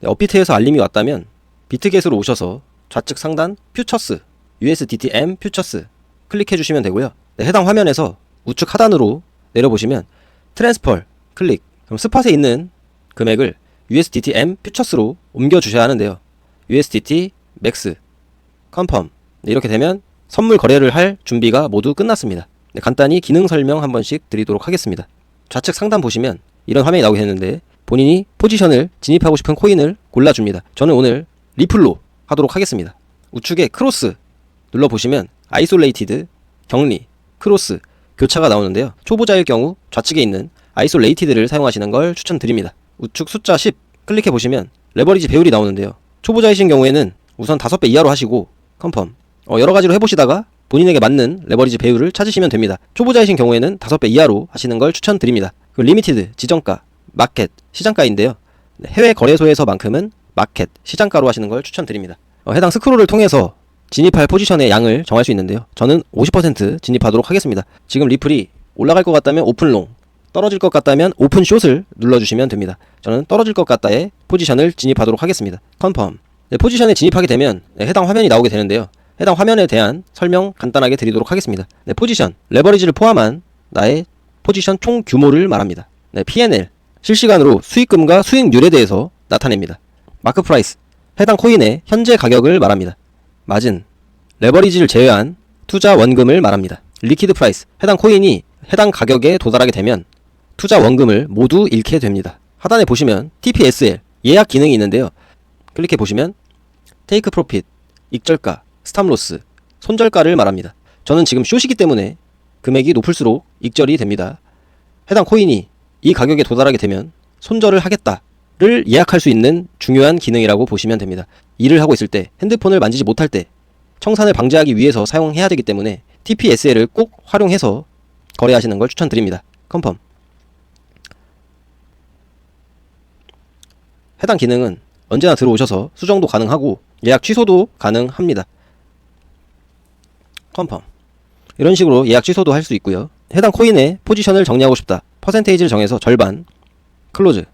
네, 업비트에서 알림이 왔다면 비트겟으로 오셔서 좌측 상단 퓨처스 USDTM 퓨처스 클릭해 주시면 되고요. 네, 해당 화면에서 우측 하단으로 내려보시면 트랜스펄 클릭 그럼 스팟에 있는 금액을 USDTM 퓨처스로 옮겨 주셔야 하는데요. USDT 맥스 컨펌 네, 이렇게 되면 선물 거래를 할 준비가 모두 끝났습니다. 네, 간단히 기능 설명 한 번씩 드리도록 하겠습니다. 좌측 상단 보시면 이런 화면이 나오게 되는데 본인이 포지션을 진입하고 싶은 코인을 골라줍니다. 저는 오늘 리플로 하도록 하겠습니다. 우측에 크로스 눌러보시면 아이솔레이티드, 격리, 크로스, 교차가 나오는데요. 초보자일 경우 좌측에 있는 아이솔레이티드를 사용하시는 걸 추천드립니다. 우측 숫자 10 클릭해 보시면 레버리지 배율이 나오는데요. 초보자이신 경우에는 우선 5배 이하로 하시고 컨펌 어, 여러 가지로 해보시다가 본인에게 맞는 레버리지 배율을 찾으시면 됩니다. 초보자이신 경우에는 5배 이하로 하시는 걸 추천드립니다. 그 리미티드, 지정가, 마켓, 시장가인데요. 네, 해외 거래소에서만큼은 마켓, 시장가로 하시는 걸 추천드립니다. 어, 해당 스크롤을 통해서 진입할 포지션의 양을 정할 수 있는데요. 저는 50% 진입하도록 하겠습니다. 지금 리플이 올라갈 것 같다면 오픈롱, 떨어질 것 같다면 오픈 숏을 눌러주시면 됩니다. 저는 떨어질 것 같다에 포지션을 진입하도록 하겠습니다. 컨펌. 네, 포지션에 진입하게 되면 네, 해당 화면이 나오게 되는데요. 해당 화면에 대한 설명 간단하게 드리도록 하겠습니다. 네, 포지션, 레버리지를 포함한 나의 포지션 총 규모를 말합니다. 네, P&L, 실시간으로 수익금과 수익률에 대해서 나타냅니다. 마크 프라이스, 해당 코인의 현재 가격을 말합니다. 마진, 레버리지를 제외한 투자 원금을 말합니다. 리퀴드 프라이스, 해당 코인이 해당 가격에 도달하게 되면 투자 원금을 모두 잃게 됩니다. 하단에 보시면 TPSL 예약 기능이 있는데요. 클릭해 보시면 테이크 프로핏, 익절가, 스탑로스, 손절가를 말합니다. 저는 지금 숏이기 때문에 금액이 높을수록 익절이 됩니다. 해당 코인이 이 가격에 도달하게 되면 손절을 하겠다를 예약할 수 있는 중요한 기능이라고 보시면 됩니다. 일을 하고 있을 때 핸드폰을 만지지 못할 때 청산을 방지하기 위해서 사용해야 되기 때문에 TPSL을 꼭 활용해서 거래하시는 걸 추천드립니다. 컨펌. 해당 기능은 언제나 들어오셔서 수정도 가능하고 예약 취소도 가능합니다. 컨펌. 이런 식으로 예약 취소도 할 수 있고요. 해당 코인의 포지션을 정리하고 싶다. 퍼센테이지를 정해서 절반 클로즈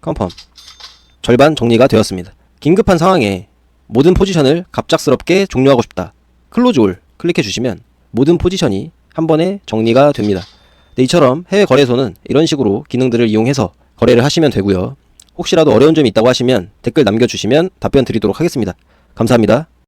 컨펌 절반 정리가 되었습니다. 긴급한 상황에 모든 포지션을 갑작스럽게 종료하고 싶다. 클로즈 올 클릭해 주시면 모든 포지션이 한 번에 정리가 됩니다. 네, 이처럼 해외 거래소는 이런 식으로 기능들을 이용해서 거래를 하시면 되고요. 혹시라도 어려운 점이 있다고 하시면 댓글 남겨주시면 답변 드리도록 하겠습니다. 감사합니다.